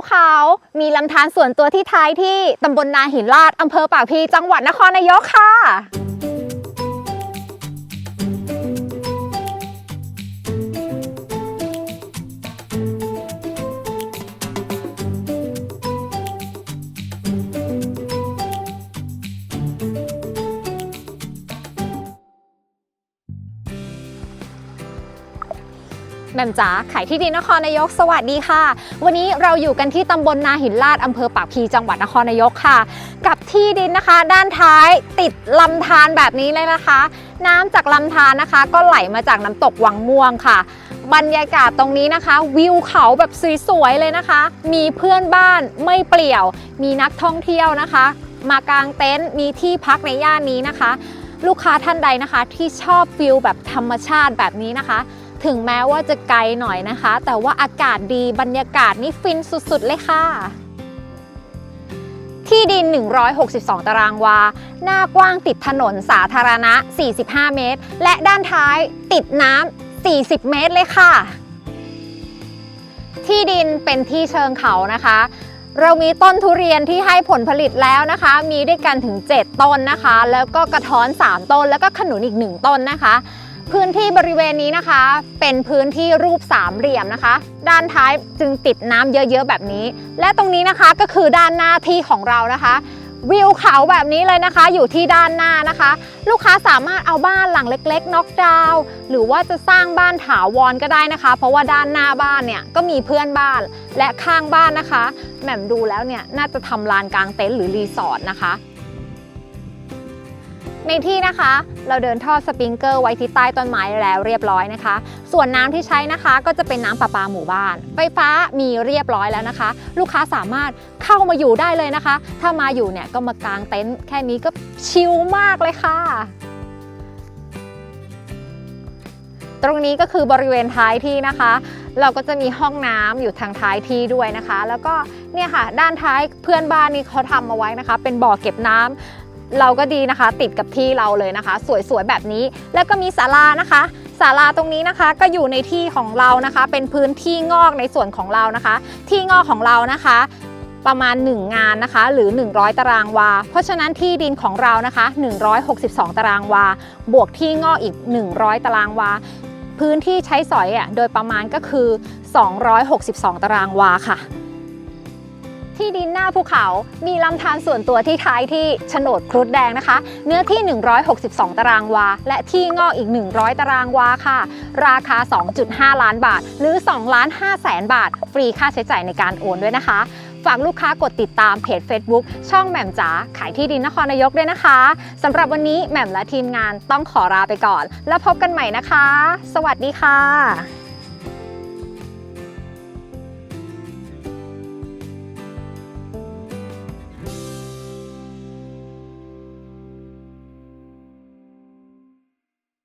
ูเขา มีลำธารส่วนตัวที่ท้ายที่ตำบลนาหินลาดอำเภอปากพีจังหวัดนครนายกค่ะ แม่มจ๋าขายที่ดินนครนายก สวัสดีค่ะ วันนี้เราอยู่กันที่ตำบลนาหินลาดอำเภอปากพีจังหวัดนครนายกค่ะ กับที่ดินนะคะ ด้านท้ายติดลำธารแบบนี้เลยนะคะ น้ำจากลำธารนะคะ ก็ไหลมาจากน้ำตกวังม่วงค่ะ บรรยากาศตรงนี้นะคะ วิวเขาแบบสวยๆเลยนะคะ มีเพื่อนบ้านไม่เปลี่ยว มีนักท่องเที่ยวนะคะ มากางเต็นท์มีที่พักในย่านนี้นะคะ ลูกค้าท่านใดนะคะที่ชอบฟิลแบบธรรมชาติแบบนี้นะคะ ถึงแม้ว่าจะไกลหน่อยนะคะ แต่ว่าอากาศดีบรรยากาศนี่ฟินสุดๆเลยค่ะ ที่ดิน 162 ตารางวา หน้ากว้างติดถนนสาธารณะ 45 เมตร และด้านท้ายติดน้ำ 40 เมตรเลยค่ะ ที่ดินเป็นที่เชิงเขานะคะเรามีต้นทุเรียนที่ให้ผลผลิตแล้วนะคะ มีด้วยกันถึง 7 ต้นนะคะ แล้วก็กระท้อน 3 ต้น แล้วก็ขนุนอีก 1 ต้นนะคะ พื้นที่บริเวณนี้นะคะ เป็นพื้นที่รูปสามเหลี่ยมนะคะ ด้านท้ายจึงติดน้ำเยอะๆแบบนี้ และตรงนี้นะคะก็คือด้านหน้าที่ของเรานะคะ วิวเขาแบบนี้เลยนะคะ อยู่ที่ด้านหน้านะคะ ลูกค้าสามารถเอาบ้านหลังเล็ก ๆ น็อกดาวน์หรือว่าจะสร้างบ้านถาวรก็ได้นะคะ เพราะว่าด้านหน้าบ้านเนี่ยก็มีเพื่อนบ้านและข้างบ้านนะคะแหม่มดูแล้วเนี่ยน่าจะทำลานกลางเต็นท์หรือรีสอร์ทนะคะ ในที่นะคะ เราเดินท่อสปริงเกอร์ไว้ที่ใต้ต้นไม้แล้วเรียบร้อยนะคะ ส่วนน้ำที่ใช้นะคะก็จะเป็นน้ำประปาหมู่บ้าน ไฟฟ้ามีเรียบร้อยแล้วนะคะ ลูกค้าสามารถเข้ามาอยู่ได้เลยนะคะ ถ้ามาอยู่เนี่ยก็มากางเต็นท์แค่นี้ก็ชิลมากเลยค่ะตรงนี้ก็คือบริเวณท้ายที่นะคะ เราก็จะมีห้องน้ำอยู่ทางท้ายที่ด้วยนะคะ แล้วก็เนี่ยค่ะ ด้านท้ายเพื่อนบ้านนี่เขาทำเอาไว้นะคะ เป็นบ่อเก็บน้ำ เราก็ดีนะคะ ติดกับที่เราเลยนะคะ สวยๆแบบนี้ แล้วก็มีศาลานะคะศาลาตรงนี้นะคะก็อยู่ในที่ของเรานะคะ เป็นพื้นที่งอกในส่วนของเรานะคะ ที่งอกของเรานะคะประมาณ 1 งานนะคะ หรือ 100 ตารางวา เพราะฉะนั้นที่ดินของเรานะคะ 162 ตารางวา บวกที่งอกอีก 100 ตารางวา พื้นที่ใช้สอยอะโดยประมาณก็คือ 262 ตารางวาค่ะ ที่ดินหน้าภูเขา มีลำธารส่วนตัวที่ท้ายที่โฉนดครุฑแดงนะคะ เนื้อที่ 162 ตารางวา และที่งอกอีก 100 ตารางวาค่ะ ราคา 2.5 ล้านบาท หรือ 2 ล้าน5แสนบาท ฟรีค่าใช้จ่ายในการโอนด้วยนะคะฝากลูกค้ากดติดตามเพจ Facebook ช่องแหม่มจ๋าขายที่ดินนครนายกด้วยนะคะสำหรับวันนี้แหม่มและทีมงานต้องขอลาไปก่อน แล้วพบกันใหม่นะคะ สวัสดีค่ะ